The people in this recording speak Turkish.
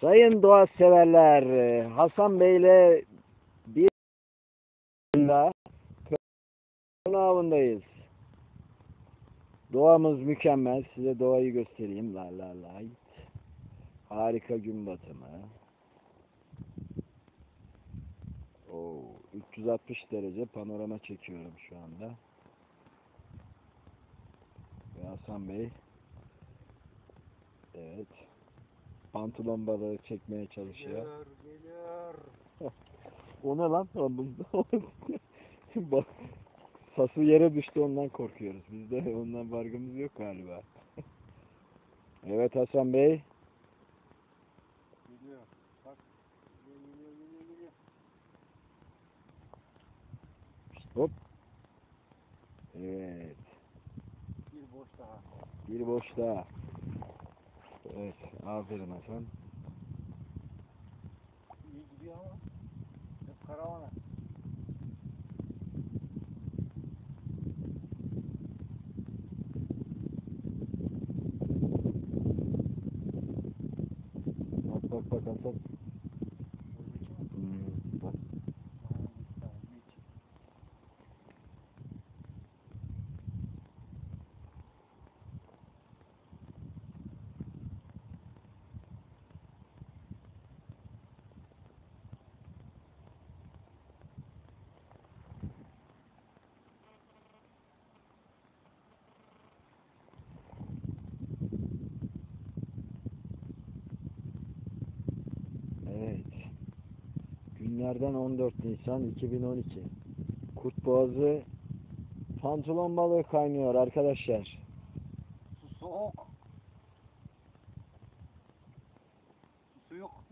Sayın doğa severler, Hasan Bey'le bir avındayız. Doğamız mükemmel. Size doğayı göstereyim. La la la. Harika gün batımı. Oo, 360 derece panorama çekiyorum şu anda. Ve Hasan Bey Evet. Pantolon balığı çekmeye çalışıyor. O ne lan? Bak sası yere düştü ondan korkuyoruz. Bizde ondan vargımız yok galiba. evet Hasan Bey. Geliyor. Bak. Geliyor, geliyor, geliyor. Hop. Evet. Bir boş daha. Bir boş daha. Evet. Aferin Hasan. İyi gidiyor ama. Hep karavana. Bak bak bak Hasan. Evet. Günlerden 14 Nisan 2012. Kurt Boğazı pantolon balığı kaynıyor arkadaşlar. Su soğuk. Su yok.